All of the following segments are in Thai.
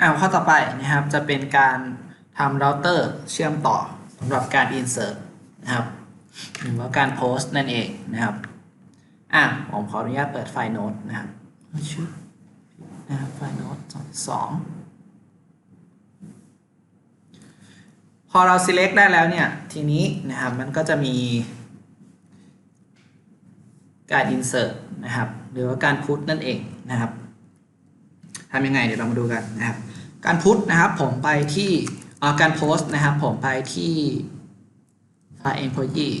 อ่าข้อต่อไปนะครับจะเป็นการทำเราเตอร์เชื่อมต่อสำหรับการ insert นะครับหรือว่าการ post นั่นเองนะครับอะผมขออนุญาตเปิดไฟล์โน้ตนะครับชื่อนะครับไฟล์โน้ตสองสองพอเรา select ได้แล้วเนี่ย ทีนี้นะครับมันก็จะมีการ insert นะครับ หรือว่าการ put นั่นเองนะครับทำยังไงเดี๋ยวเรามาดูกันนะครับ การพุทนะครับผมไปที่การโพสต์นะครับผมไปที่ file employee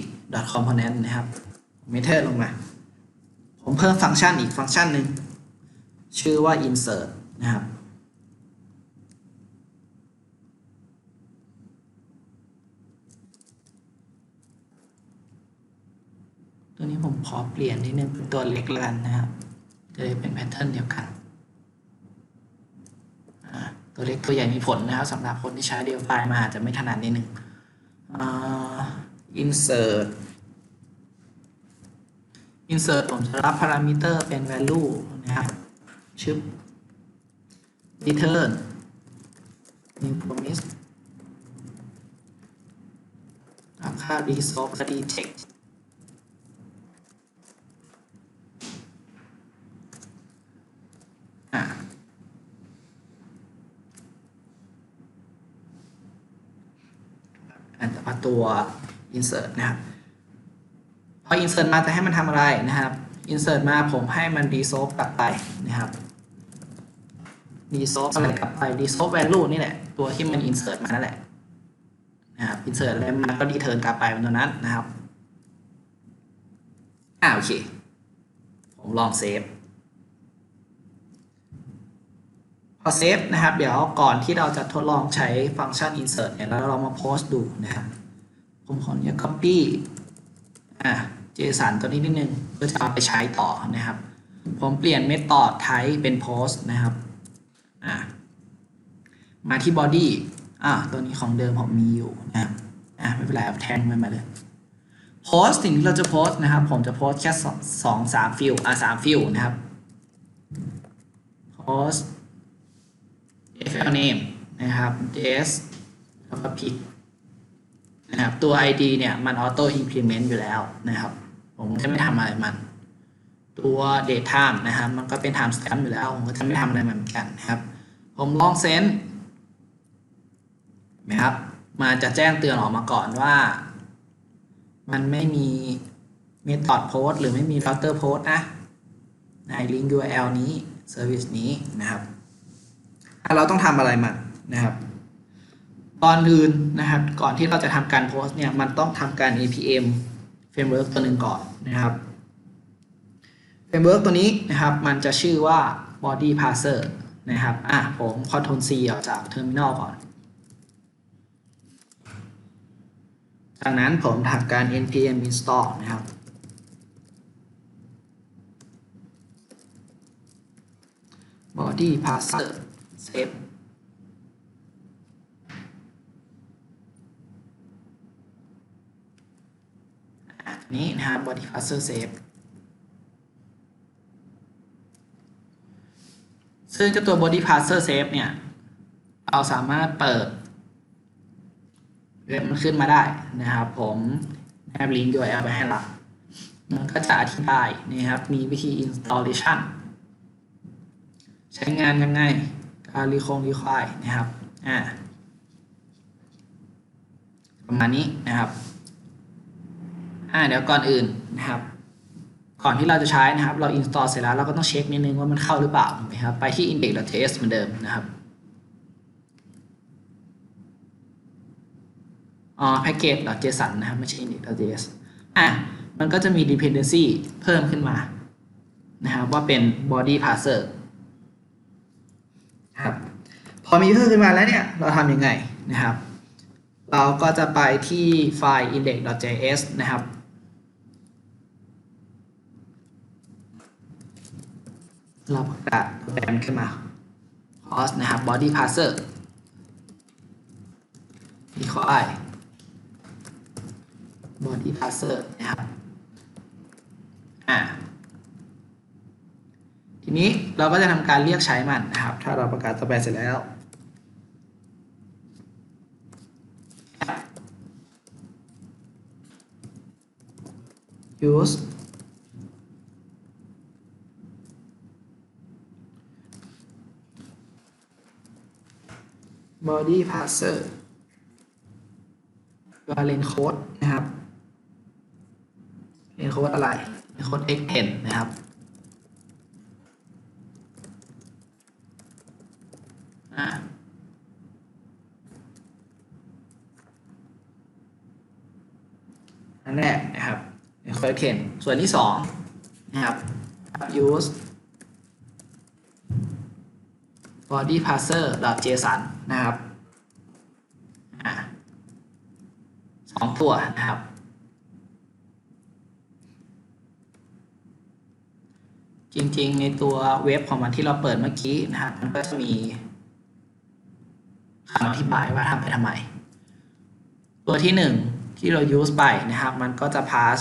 component นะครับเมเทอร์ลงมา ผมเพิ่มฟังก์ชันอีกฟังก์ชันหนึ่งชื่อว่า insert นะครับตัวนี้ผมขอเปลี่ยนนิดนึงเป็นตัวเล็กแล้วกันนะครับจะได้เป็นแพทเทิร์นเดียวกัน ตัวเล็กตัวใหญ่มีผลนะครับสำหรับคนที่ใช้เดียวไฟล์มาอาจจะไม่ถนัดนิดนึงอ่า insert insert ผมจะรับพารามิเตอร์เป็น value นะครับชึบ return new promise ค่า resolve และ detect อ่า อัน ตัว insert นะครับพอ insert มาจะให้มันทำอะไรนะครับ insert มาผมให้มัน resolve กลับไปนะครับ resolve อะไรกลับไป resolve value นี่แหละ ตัวที่มัน insert มานั่นแหละนะครับ insert อะไรมาก็ return กลับไปเป็นตัวนั้นนะครับอ่าโอเค ผมลองเซฟพอเซฟนะครับ เดี๋ยวก่อนที่เราจะทดลองใช้ฟังก์ชัน insert เนี่ยแล้วเรามาโพสต์ดูนะครับ ผมขออนุญาต copy อะ JSON ตัวนี้นิดนึงเพื่อจะเอาไปใช้ต่อนะครับ ผมเปลี่ยน method type เป็น post นะครับอะมาที่ body อะตัวนี้ของเดิมผมมีอยู่นะครับอะไม่เป็นไรเอาแทงมันมาเลย post สิ่งที่เราจะโพสนะครับ ผมจะโพสแค่สองสามฟิลอะสามฟิลนะครับ post fl name นะครับ ds แล้วก็ pic นะครับตัว id เนี่ยมัน auto increment อยู่แล้วนะครับ ผมจะไม่ทำอะไรมัน ตัว date time นะครับ มันก็เป็น time stamp อยู่แล้ว ผมก็จะไม่ทำอะไรมันเหมือนกันนะครับ ผมลองเซนนะครับมาจะแจ้งเตือนออกมาก่อนว่า มันไม่มี method post หรือไม่มี router post นะใน link URL นี้ service นี้นะครับเราต้องทำอะไรมันนะครับ ตอนอื่นนะครับ ก่อนที่เราจะทำการโพสต์เนี่ย มันต้องทำการ APM framework ตัวหนึ่งก่อนนะครับ framework ตัวนี้นะครับ มันจะชื่อว่า body parser นะครับ อะ ผม Ctrl C ออกจาก terminal ก่อน จากนั้นผมทำการ npm install นะครับ body parser save อะ นี้นะครับ body parser save ซึ่งเจ้าตัว body parser save เนี่ย เราสามารถเปิดเว็บมันขึ้นมาได้นะครับผมแนบลิงก์ URL ไปให้ละมันก็จะอธิบายนะครับ มีวิธี installation ใช้งานยังไง การรีคงรีควายนะครับ อ่า ประมาณนี้นะครับ อ่าเดี๋ยวก่อนอื่นนะครับ ก่อนที่เราจะใช้นะครับ เรา install เสร็จแล้วเราก็ต้องเช็คนิดนึงว่ามันเข้าหรือเปล่าถูกไหมครับ ไปที่ index.js เหมือนเดิมนะครับอ๋อ package.json นะครับไม่ใช่ index.js อะมันก็จะมี dependency เพิ่มขึ้นมานะครับว่าเป็น body parser ครับพอมีเพิ่มขึ้นมาแล้วเนี่ย เราทำยังไงนะครับ เราก็จะไปที่ไฟล์ index.js นะครับ เราประกาศแบนขึ้นมา host นะครับ body parser decoy body parser นะครับอ่าทีนี้เราก็จะทำการเรียกใช้มันนะครับ ถ้าเราประกาศสแปซเสร็จแล้วยูส body parser วาเลนโค้ดนะครับเลนโค้ดอะไรเลนโค้ด xn นะครับอันแรกนะครับเลนโค้ด xn ส่วนที่สองนะครับ use body parser json นะครับสองตัวนะครับ จริงๆ ในตัวเว็บของมันที่เราเปิดเมื่อกี้นะครับ มันก็จะมีคำอธิบายว่าทำไปทำไม ตัวที่หนึ่งที่เรา use ไปนะครับ มันก็จะ pass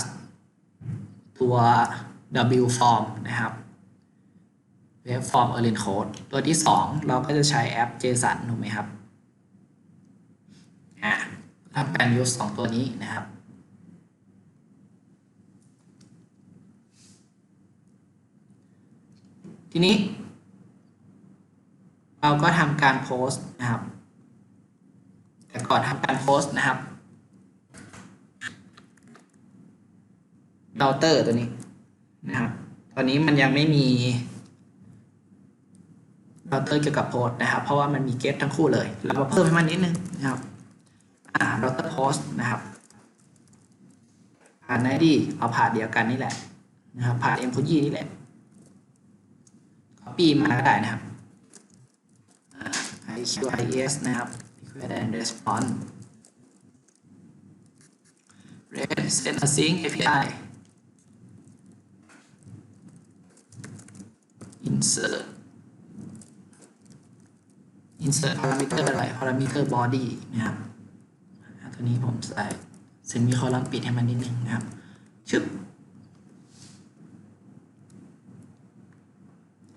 ตัว w form นะครับ web form erlin code ตัวที่สองเราก็จะใช้แอป json ถูกไหมครับอ่าทำการ use สองตัวนี้นะครับทีนี้ เราก็ทำการโพสต์นะครับ แต่ก่อนทำการโพสต์นะครับเราเตอร์ตัวนี้นะครับ ตอนนี้มันยังไม่มี เราเตอร์เกี่ยวกับโพสนะครับ เพราะว่ามันมีเก็ตทั้งคู่เลยเราเพิ่มให้มันนิดนึงนะครับอ่าเราเตอร์โพสต์นะครับผ่านไอดีเอาผ่านเดียวกันนี่แหละนะครับผ่านเอ็มโพยีนี่แหละ copy มาก็ได้นะครับ IQIS นะครับ request and response REST send a sync API insert insert parameter อะไร parameter body นะครับตัวนี้ผมใส่ semicolon ปิดให้มันนิดนึงนะครับ ชึบ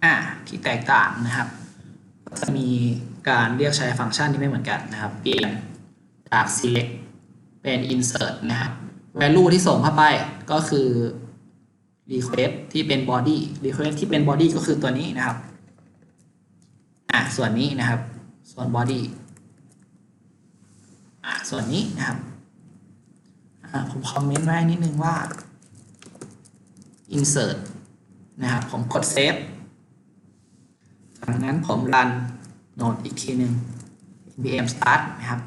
อ่า ที่แตกต่างนะครับ ก็จะมีการเรียกใช้ฟังก์ชันที่ไม่เหมือนกันนะครับ เปลี่ยนจาก select เป็น insert นะครับ value ที่ส่งเข้าไปก็คือ request ที่เป็น body request ที่เป็น body ก็คือตัวนี้นะครับ อ่าส่วนนี้นะครับ ส่วน body อ่าส่วนนี้นะครับอ่าผมคอมเมนต์ไว้นิดนึงว่า insert นะครับ ผมกด save จากนั้นผมรันโนดอีกทีหนึ่ง npm start นะครับ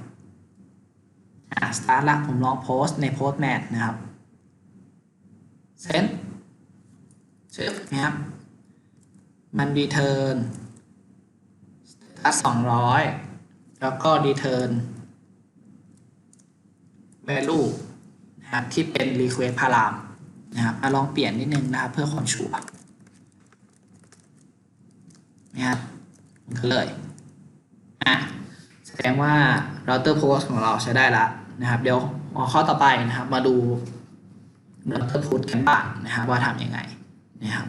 อ่า start ละผมลองโพสใน postman นะครับ send ช็คนะครับ มัน return status 200แล้วก็ return value นะครับที่เป็น request param นะครับอลองเปลี่ยนนิดนึงนะครับ เพื่อความชัวร์นะครับก็เลยอะแสดงว่า router post ของเราใช้ได้ละนะครับ เดี๋ยวหัวข้อต่อไปนะครับ มาดู router put กันบ้างนะครับ ว่าทำยังไงนะครับ